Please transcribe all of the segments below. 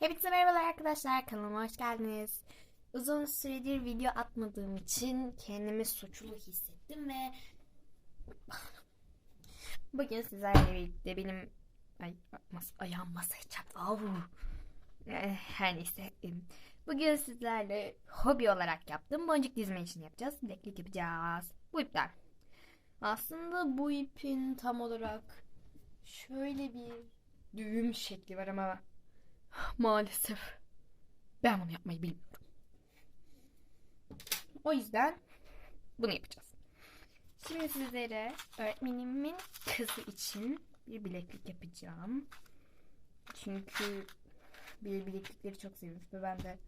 Hepinize merhabalar arkadaşlar. Kanalıma hoş geldiniz. Uzun süredir video atmadığım için kendimi suçlu hissettim ve bugün sizlerle birlikte benim ay mas ayağım masaya çarptı. Eh, Her neyse. Bugün sizlerle hobi olarak yaptığım boncuk dizme için yapacağız. Bileklik yapacağız. Bu ipten. Aslında bu ipin tam olarak şöyle bir düğüm şekli var ama Maalesef. Ben bunu yapmayı bilmiyorum. O yüzden bunu yapacağız. Şimdi sizlere öğretmenimin kızı için bir bileklik yapacağım. Çünkü bir bileklikleri çok seviyormuş ve ben de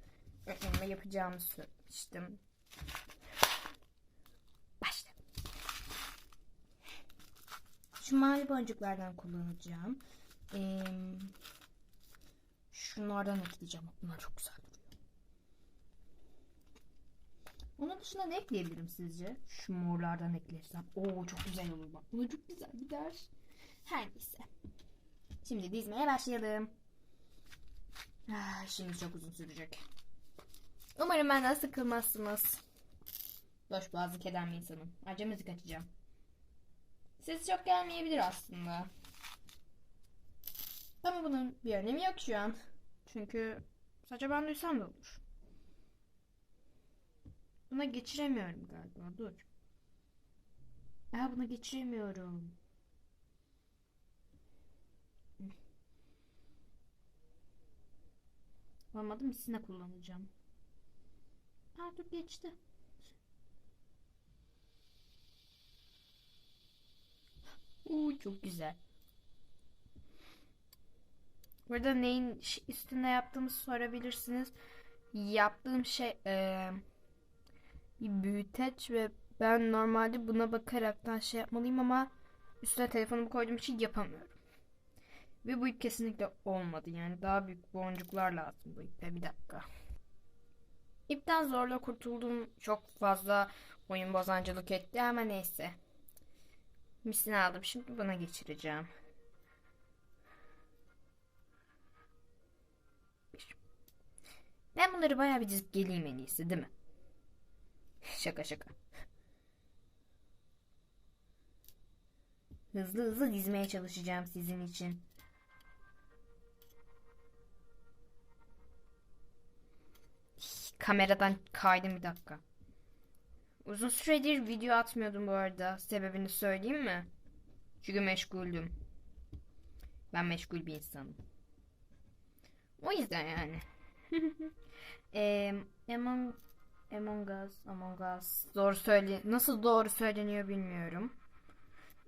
öğretmenime yapacağımı söylemiştim. Başla. Şu mavi boncuklardan kullanacağım. Ee, Şunlardan ekleyeceğim. Bunlar çok güzel duruyor. Onun dışında ne ekleyebilirim sizce? Şu morlardan eklersem. Oo çok güzel olur bak. Buna çok güzel gider. Her neyse. Şimdi dizmeye başlayalım. Ah, şimdi çok uzun sürecek. Umarım benden sıkılmazsınız. Boş boğazlık eden bir insanım. Ayrıca müzik açacağım. Ses çok gelmeyebilir aslında. Ama bunun bir önemi yok şu an. Çünkü sadece ben duysam da olur. Buna geçiremiyorum galiba. Dur. Aa buna geçiremiyorum. Olmadı misine kullanacağım. Aa dur geçti. Uuu çok güzel. Burada neyin üstünde yaptığımı sorabilirsiniz. Yaptığım şey eee, bir büyüteç ve ben normalde buna bakaraktan şey yapmalıyım ama üstüne telefonumu koyduğum için yapamıyorum. Ve bu ip kesinlikle olmadı. Yani daha büyük boncuklar lazım bu ipe. Bir dakika. İpten zorla kurtuldum. Çok fazla oyun bozancılık etti ama neyse. Misini aldım. Şimdi buna geçireceğim. Ben bunları bayağı bir dizip geleyim en iyisi değil mi? Şaka şaka. Hızlı hızlı dizmeye çalışacağım sizin için. Kameradan kaydım bir dakika. Uzun süredir video atmıyordum bu arada. Sebebini söyleyeyim mi? Çünkü meşguldüm. Ben meşgul bir insanım. O yüzden yani. Eee Among Among Us, Among Us doğru söyle nasıl doğru söyleniyor bilmiyorum.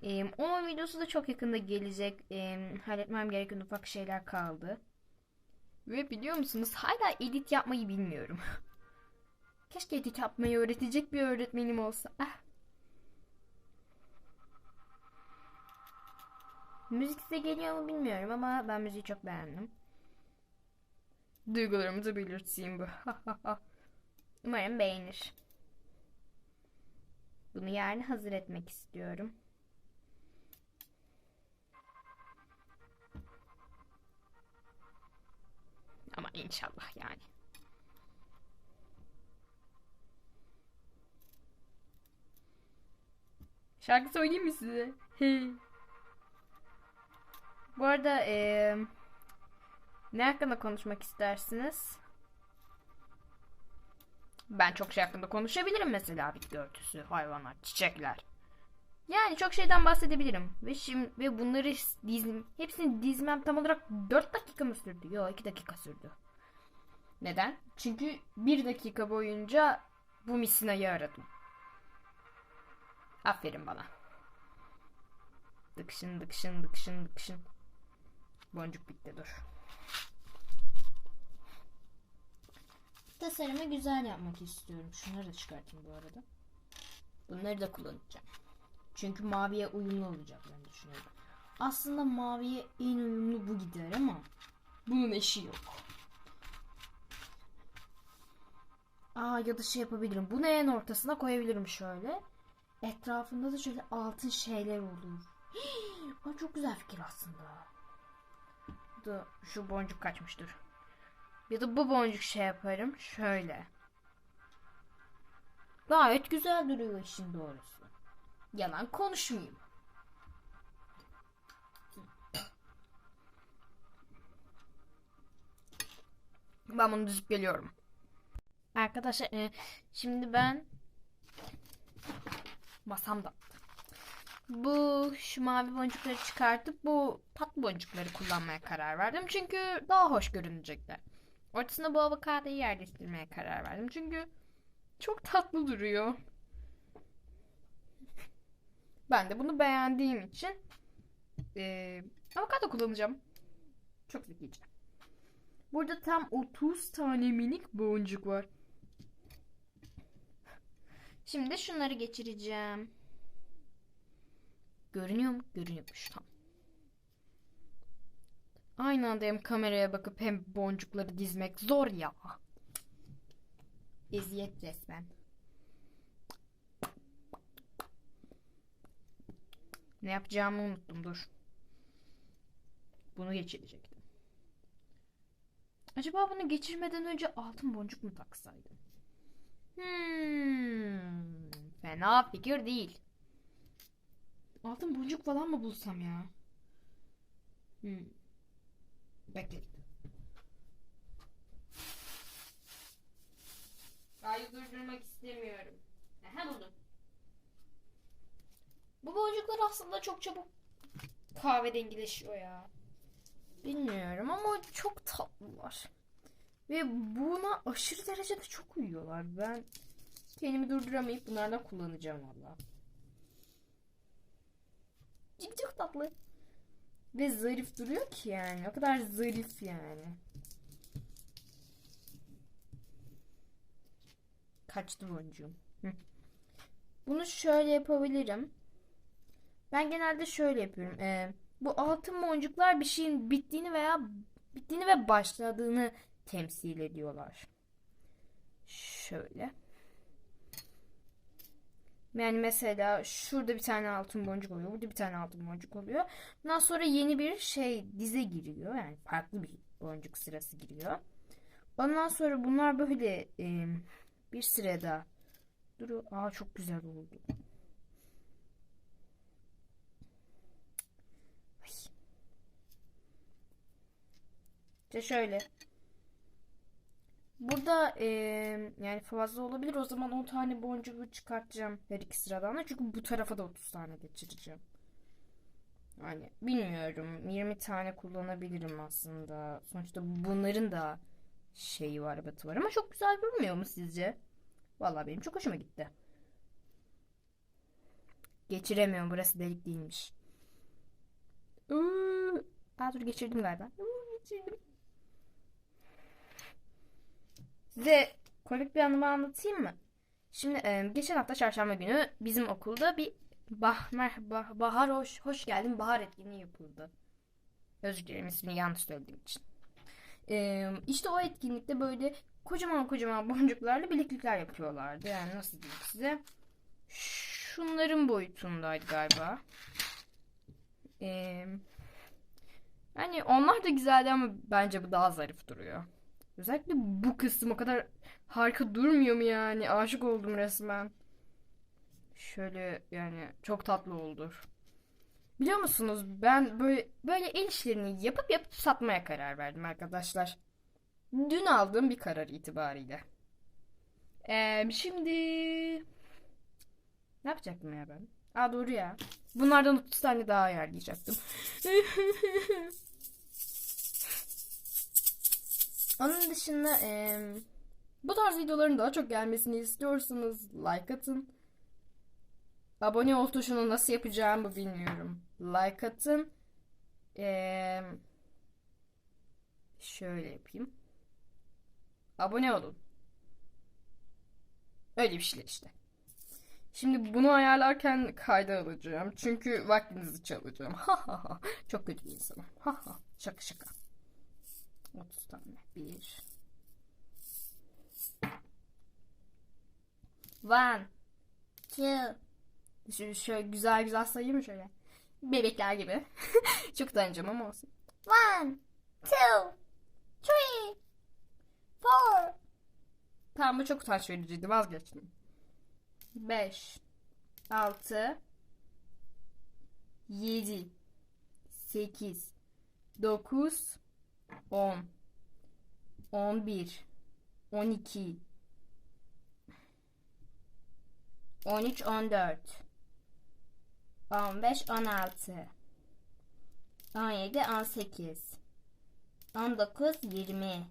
Eee onun videosu da çok yakında gelecek. Eee halletmem gereken ufak şeyler kaldı. Ve biliyor musunuz hala edit yapmayı bilmiyorum. Keşke edit yapmayı öğretecek bir öğretmenim olsa. Ah. Müzik size geliyor mu bilmiyorum ama ben müziği çok beğendim. Duygularımı da belirteyim bu. Umarım beğenir. Bunu yarın hazır etmek istiyorum. Ama inşallah yani. Şarkı söyleyeyim mi size? Bu arada eee ne hakkında konuşmak istersiniz? Ben çok şey hakkında konuşabilirim mesela bitki örtüsü, hayvanlar, çiçekler. Yani çok şeyden bahsedebilirim. Ve şimdi ve bunları dizim, hepsini dizmem tam olarak 4 dakika mı sürdü? Yok 2 dakika sürdü. Neden? Çünkü 1 dakika boyunca bu misinayı aradım. Aferin bana. Dıkşın dıkşın dıkşın dıkşın. Boncuk bitti dur. Tasarımı güzel yapmak istiyorum. Şunları da çıkartayım bu arada. Bunları da kullanacağım. Çünkü maviye uyumlu olacak ben düşünüyorum. Aslında maviye en uyumlu bu gider ama bunun eşi yok. Aa ya da şey yapabilirim. Bunu en ortasına koyabilirim şöyle. Etrafında da şöyle altın şeyler olur. Aa, çok güzel fikir aslında. Da şu boncuk kaçmıştır. Ya da bu boncuk şey yaparım. Şöyle. Gayet güzel duruyor işin doğrusu. Yalan konuşmayayım. Ben bunu düzüp geliyorum. Arkadaşlar e, şimdi ben masamda bu şu mavi boncukları çıkartıp bu tatlı boncukları kullanmaya karar verdim. Çünkü daha hoş görünecekler. Ortasına bu avokadoyu yerleştirmeye karar verdim. Çünkü çok tatlı duruyor. Ben de bunu beğendiğim için eee avokado kullanacağım. Çok zekice. Burada tam 30 tane minik boncuk var. Şimdi şunları geçireceğim. Görünüyor mu? Görünüyormuş tamam. Aynı anda hem kameraya bakıp hem boncukları dizmek zor ya. Eziyet resmen. Ne yapacağımı unuttum dur. Bunu geçirecektim. Acaba bunu geçirmeden önce altın boncuk mu taksaydım? Hmm, fena fikir değil. Altın boncuk falan mı bulsam ya? Hmm. Bekleyin. Ayı durdurmak istemiyorum. Aha buldum. Bu boncuklar aslında çok çabuk kahverengileşiyor ya. Bilmiyorum ama çok tatlılar. Ve buna aşırı derecede çok uyuyorlar. Ben kendimi durduramayıp bunlardan kullanacağım valla. Çok tatlı. Ve zarif duruyor ki yani. O kadar zarif yani. Kaçtı boncuğum. Bunu şöyle yapabilirim. Ben genelde şöyle yapıyorum. Ee, bu altın boncuklar bir şeyin bittiğini veya bittiğini ve başladığını temsil ediyorlar. Şöyle. Yani mesela şurada bir tane altın boncuk oluyor. Burada bir tane altın boncuk oluyor. Ondan sonra yeni bir şey dize giriyor. Yani farklı bir boncuk sırası giriyor. Ondan sonra bunlar böyle e, bir sırada duruyor. Aa çok güzel oldu. Ay. İşte şöyle. Burada e, yani fazla olabilir. O zaman 10 tane boncuğu çıkartacağım her iki sıradan da. Çünkü bu tarafa da 30 tane geçireceğim. Yani bilmiyorum. 20 tane kullanabilirim aslında. Sonuçta bunların da şeyi var, batı var. Ama çok güzel durmuyor mu sizce? Vallahi benim çok hoşuma gitti. Geçiremiyorum. Burası delik değilmiş. Aa, dur geçirdim galiba. Iıı, geçirdim. Size komik bir anımı anlatayım mı? Şimdi e, geçen hafta çarşamba günü bizim okulda bir bah, merhaba, bahar hoş, hoş geldin bahar etkinliği yapıldı. Özür dilerim ismini yanlış söylediğim için. E, işte o etkinlikte böyle kocaman kocaman boncuklarla bileklikler yapıyorlardı. Yani nasıl diyeyim size? Şunların boyutundaydı galiba. E, yani onlar da güzeldi ama bence bu daha zarif duruyor. Özellikle bu kısım o kadar harika durmuyor mu yani? Aşık oldum resmen. Şöyle yani çok tatlı oldu. Biliyor musunuz ben böyle böyle el işlerini yapıp yapıp satmaya karar verdim arkadaşlar. Dün aldığım bir karar itibariyle. Ee, şimdi ne yapacaktım ya ben? Aa doğru ya. Bunlardan 30 tane daha ayarlayacaktım. Onun dışında e, bu tarz videoların daha çok gelmesini istiyorsanız like atın. Abone ol tuşunu nasıl yapacağımı bilmiyorum. Like atın. E, şöyle yapayım. Abone olun. Öyle bir şeyler işte. Şimdi bunu ayarlarken kayda alacağım. Çünkü vaktinizi çalacağım. Çok kötü bir insanım. Şaka şaka. 30 tane. 1 One Two. Şöyle, şöyle güzel güzel sayayım şöyle? Bebekler gibi. Çok dayanacağım ama olsun. One. Two. Three. Tamam bu çok utanç vericiydi. Vazgeçtim. 5 6 7 8 9 10 11 12 13 14 15 16 17 18 19 20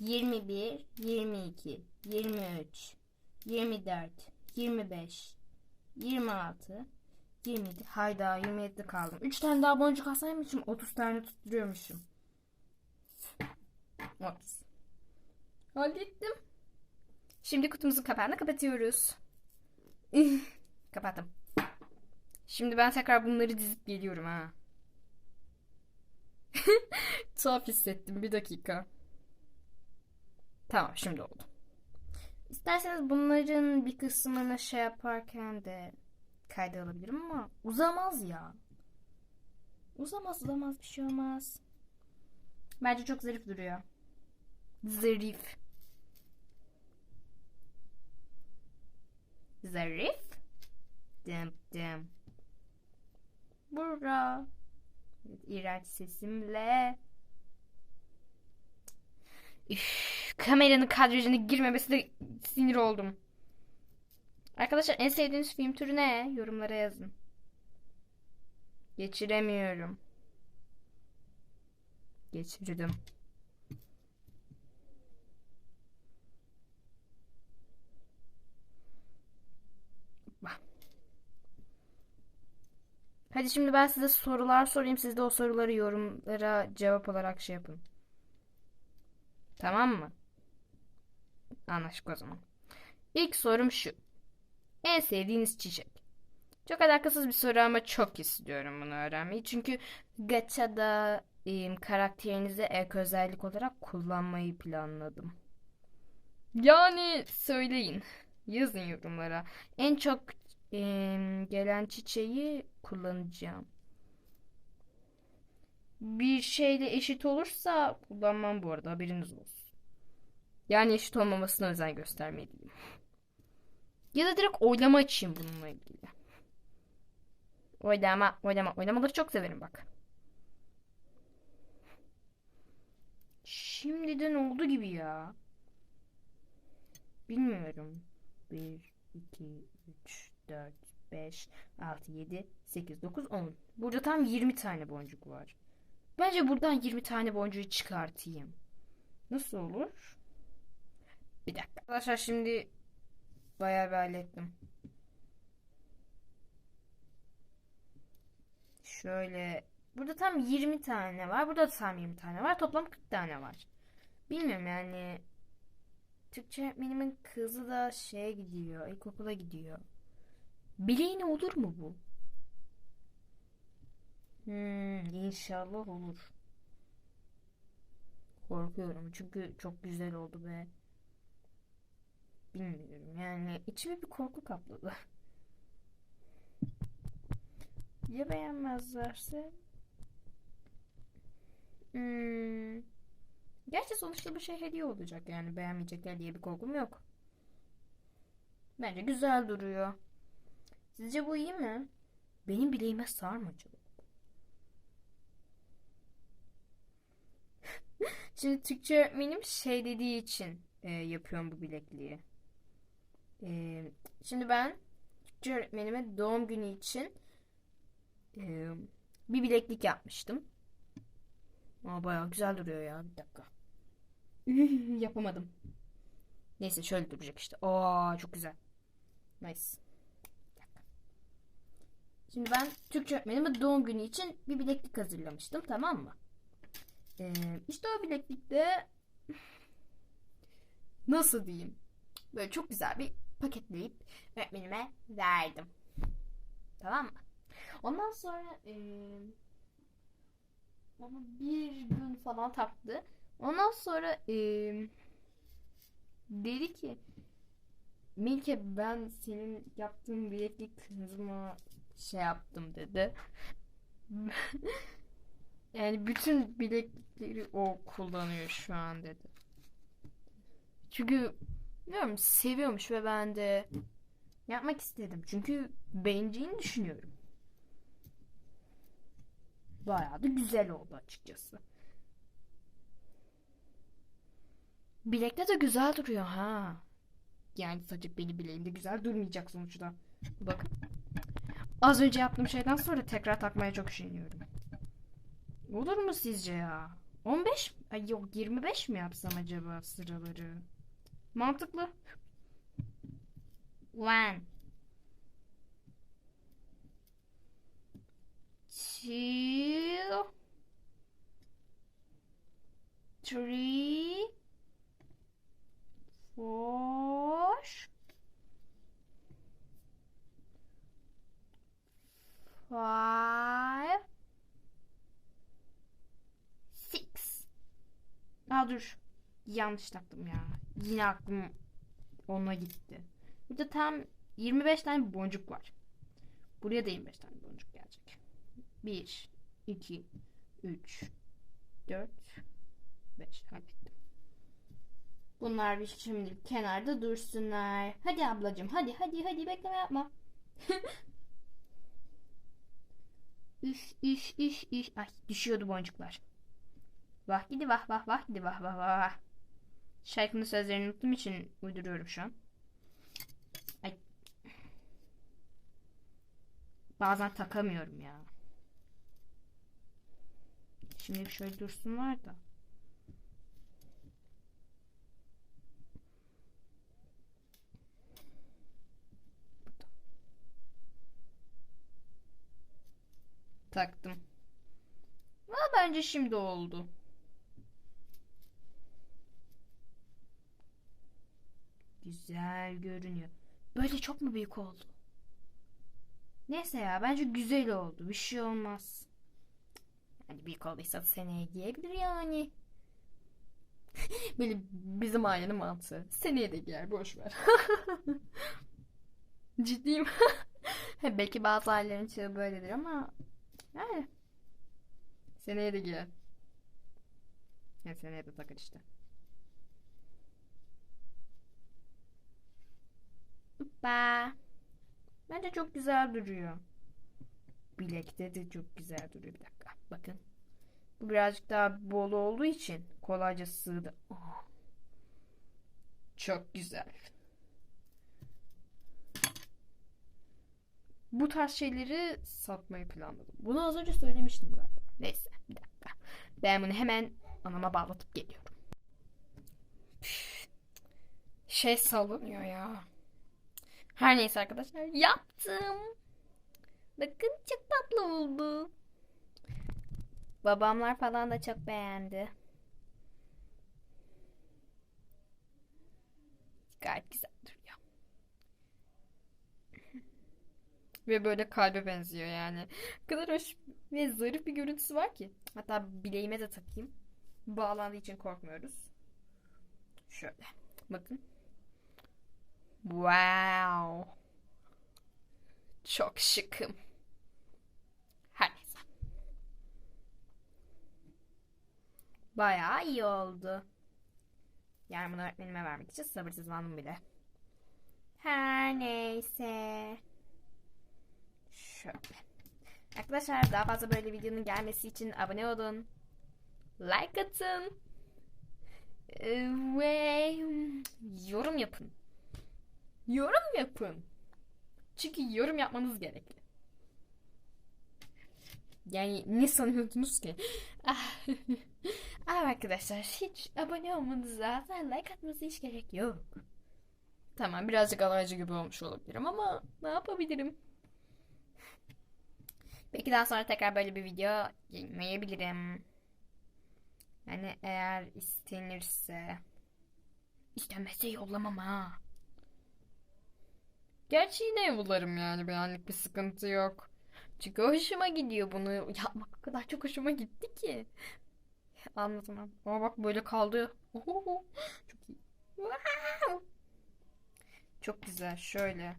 21 22 23 24 25 26 27 hayda 27'de kaldım. 3 tane daha boncuk alsaymışım 30 tane tutturuyormuşum. 30. Hallettim. Şimdi kutumuzun kapağını kapatıyoruz. Kapattım. Şimdi ben tekrar bunları dizip geliyorum ha. Tuhaf hissettim bir dakika. Tamam şimdi oldu. İsterseniz bunların bir kısmını şey yaparken de kayda alabilirim ama uzamaz ya. Uzamaz uzamaz bir şey olmaz. Bence çok zarif duruyor. Zarif. Zarif. Dım dım. Evet, iğrenç sesimle. Üf, kameranın kadrajına girmemesi de sinir oldum. Arkadaşlar en sevdiğiniz film türü ne? Yorumlara yazın. Geçiremiyorum. Geçirdim. Hadi şimdi ben size sorular sorayım. Siz de o soruları yorumlara cevap olarak şey yapın. Tamam mı? Anlaştık o zaman. İlk sorum şu. En sevdiğiniz çiçek. Çok alakasız bir soru ama çok istiyorum bunu öğrenmeyi. Çünkü Gacha'da e, karakterinize ek özellik olarak kullanmayı planladım. Yani söyleyin. Yazın yorumlara. En çok e, gelen çiçeği kullanacağım. Bir şeyle eşit olursa kullanmam bu arada haberiniz olsun. Yani eşit olmamasına özen göstermeliyim. Ya da direkt oylama açayım bununla ilgili. Oylama, oylama, oylamaları çok severim bak. Şimdiden oldu gibi ya. Bilmiyorum. 1, 2, 3, 4, 5, 6, 7, 8, 9, 10. Burada tam 20 tane boncuk var. Bence buradan 20 tane boncuğu çıkartayım. Nasıl olur? Bir dakika. Arkadaşlar şimdi bayağı bir hallettim. Şöyle. Burada tam 20 tane var. Burada da tam 20 tane var. Toplam 40 tane var. Bilmiyorum yani. Türkçe öğretmenimin kızı da şeye gidiyor. İlkokula gidiyor. Bileğine olur mu bu? Hmm, inşallah olur. Korkuyorum çünkü çok güzel oldu be. Bilmiyorum yani içimi bir korku kapladı. Ya beğenmezlerse? Hmm. Gerçi sonuçta bu şey hediye olacak yani beğenmeyecekler diye bir korkum yok. Bence güzel duruyor. Sizce bu iyi mi? Benim bileğime sar mı acaba? Şimdi Türkçe öğretmenim şey dediği için e, yapıyorum bu bilekliği. E, şimdi ben Türkçe öğretmenime doğum günü için e, bir bileklik yapmıştım. Aa, bayağı güzel duruyor ya. Bir dakika. Yapamadım. Neyse şöyle duracak işte. Aa çok güzel. Nice. Şimdi ben Türkçe öğretmenime doğum günü için bir bileklik hazırlamıştım. Tamam mı? Ee, işte o bileklikte nasıl diyeyim? Böyle çok güzel bir paketleyip öğretmenime verdim. Tamam mı? Ondan sonra e, onu bir gün falan taktı. Ondan sonra e, dedi ki Milke ben senin yaptığın bileklik kızıma şey yaptım dedi. yani bütün bileklikleri o kullanıyor şu an dedi. Çünkü bilmiyorum seviyormuş ve ben de yapmak istedim. Çünkü beğeneceğini düşünüyorum. Bayağı da güzel oldu açıkçası. Bilekte de güzel duruyor ha. Yani sadece beli bileğinde güzel durmayacak sonuçta. Bakın. Az önce yaptığım şeyden sonra tekrar takmaya çok üşeniyorum. Olur mu sizce ya? 15 Ay yok 25 mi yapsam acaba sıraları? Mantıklı. One. Two. Three. Four. Five. Six. Aa dur. Yanlış taktım ya. Yine aklım ona gitti. Burada tam 25 tane boncuk var. Buraya da 25 tane boncuk gelecek. 1, 2, 3, 4, 5. Hallettim. Bunlar bir şimdi kenarda dursunlar. Hadi ablacığım hadi hadi hadi bekleme yapma. üf üf üf üf. Ay düşüyordu boncuklar. Vah gidi vah vah vah gidi vah vah vah. Şarkının sözlerini unuttuğum için uyduruyorum şu an. Ay. Bazen takamıyorum ya. Şimdi şöyle dursunlar da. Taktım. Bence şimdi oldu. Güzel görünüyor. Böyle çok mu büyük oldu? Neyse ya bence güzel oldu. Bir şey olmaz. Yani büyük olduysa seneye giyebilir yani. Böyle bizim ailenin mantığı. Seneye de giyer boş ver. Ciddiyim. Belki bazı ailelerin çoğu böyledir ama yani seneye de giyer. Yani seneye de takar işte. Hoppa. Bence çok güzel duruyor. Bilekte de çok güzel duruyor. Bir dakika. Bakın. Bu birazcık daha bol olduğu için kolayca sığdı. Oh. Çok güzel. Bu tarz şeyleri satmayı planladım. Bunu az önce söylemiştim galiba. Neyse Ben bunu hemen anama bağlatıp geliyorum. Şey sallanıyor ya. Her neyse arkadaşlar yaptım. Bakın çok tatlı oldu. Babamlar falan da çok beğendi. Gayet güzel duruyor. Ve böyle kalbe benziyor yani. O kadar hoş ve zarif bir görüntüsü var ki. Hatta bileğime de takayım. Bağlandığı için korkmuyoruz. Şöyle. Bakın. Wow. Çok şıkım. Her neyse. Bayağı iyi oldu. Yani bunu öğretmenime vermek için sabırsızlandım bile. Her neyse. Şöyle. Arkadaşlar daha fazla böyle videonun gelmesi için abone olun. Like atın. Ve yorum yapın. Yorum yapın. Çünkü yorum yapmanız gerekli. Yani ne sanıyordunuz ki? Ah. arkadaşlar hiç abone olmanıza like atmanıza hiç gerek yok. Tamam birazcık alaycı gibi olmuş olabilirim ama ne yapabilirim? Belki daha sonra tekrar böyle bir video yayınlayabilirim. Yani eğer istenirse. İstenmezse yollamam ha. Gerçi yine yollarım yani benlik bir sıkıntı yok. Çünkü hoşuma gidiyor bunu yapmak o kadar çok hoşuma gitti ki. Anlatamam. Ama bak böyle kaldı. Oho, çok iyi. Çok güzel. Şöyle.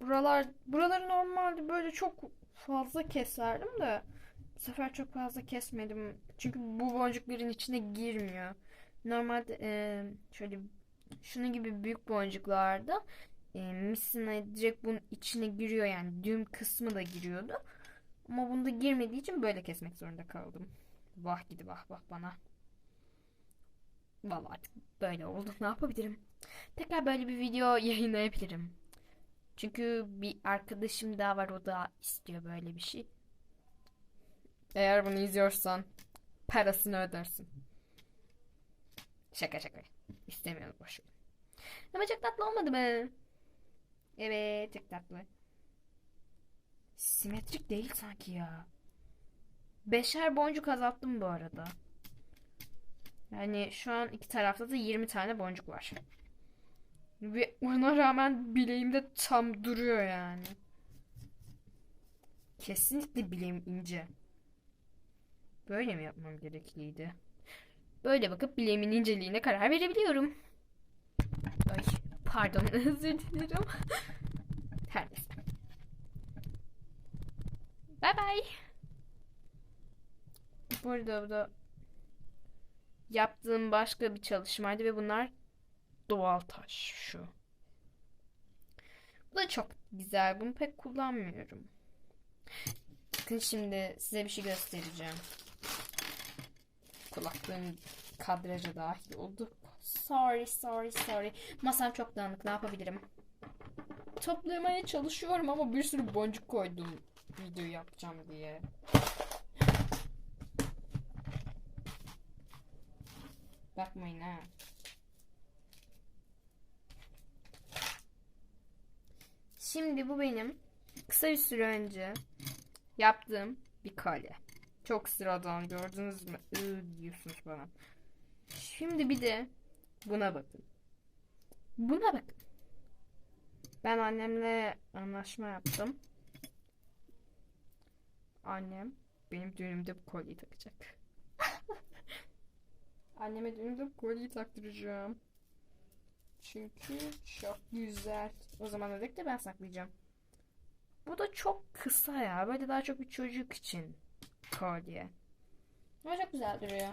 Buralar, buraları normalde böyle çok fazla keserdim de bu sefer çok fazla kesmedim. Çünkü bu boncukların içine girmiyor. Normalde e, şöyle şunun gibi büyük boncuklarda e, misina direkt bunun içine giriyor yani düğüm kısmı da giriyordu. Ama bunda girmediği için böyle kesmek zorunda kaldım. Vah gidi vah vah bana. Vallahi artık böyle oldu. Ne yapabilirim? Tekrar böyle bir video yayınlayabilirim. Çünkü bir arkadaşım daha var o da istiyor böyle bir şey. Eğer bunu izliyorsan parasını ödersin. Şaka şaka. İstemiyorum boş ver. Ama çok tatlı olmadı mı? Evet çok tatlı. Simetrik değil sanki ya. Beşer boncuk azalttım bu arada. Yani şu an iki tarafta da 20 tane boncuk var. Ve ona rağmen bileğimde tam duruyor yani. Kesinlikle bileğim ince. Böyle mi yapmam gerekliydi? Böyle bakıp bileğimin inceliğine karar verebiliyorum. Ay, pardon özür dilerim. Her neyse. Bye bye. Burada bu da yaptığım başka bir çalışmaydı ve bunlar doğal taş şu. Bu da çok güzel. Bunu pek kullanmıyorum. Bakın şimdi size bir şey göstereceğim. Kulaklığım kadraja dahil oldu. Sorry, sorry, sorry. Masam çok dağınık. Ne yapabilirim? Toplamaya çalışıyorum ama bir sürü boncuk koydum video yapacağım diye. Bakmayın ha. Şimdi bu benim kısa bir süre önce yaptığım bir kolye. Çok sıradan gördünüz mü? Iı, diyorsunuz bana. Şimdi bir de buna bakın. Buna bakın. Ben annemle anlaşma yaptım. Annem benim düğünümde bu kolyeyi takacak. Anneme düğünümde bu kolyeyi taktıracağım. Çünkü çok güzel. O zaman ödek de ben saklayacağım. Bu da çok kısa ya. Böyle daha çok bir çocuk için kolye. Ama çok güzel duruyor.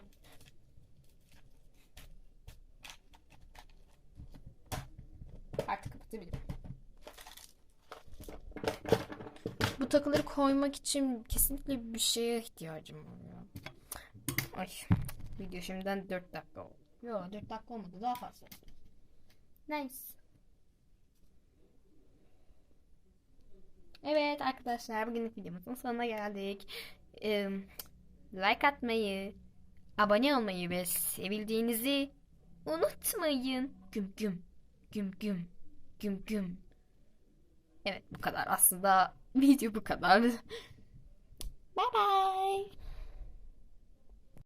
Artık kapatabilirim. Bu takıları koymak için kesinlikle bir şeye ihtiyacım var ya. Ay. Video şimdiden 4 dakika oldu. Yok 4 dakika olmadı. Daha fazla. Nice. Evet arkadaşlar bugünlük videomuzun sonuna geldik. Like atmayı, abone olmayı ve sevildiğinizi unutmayın. Güm güm. Güm güm. Güm güm. Evet bu kadar aslında video bu kadar. Bye bye.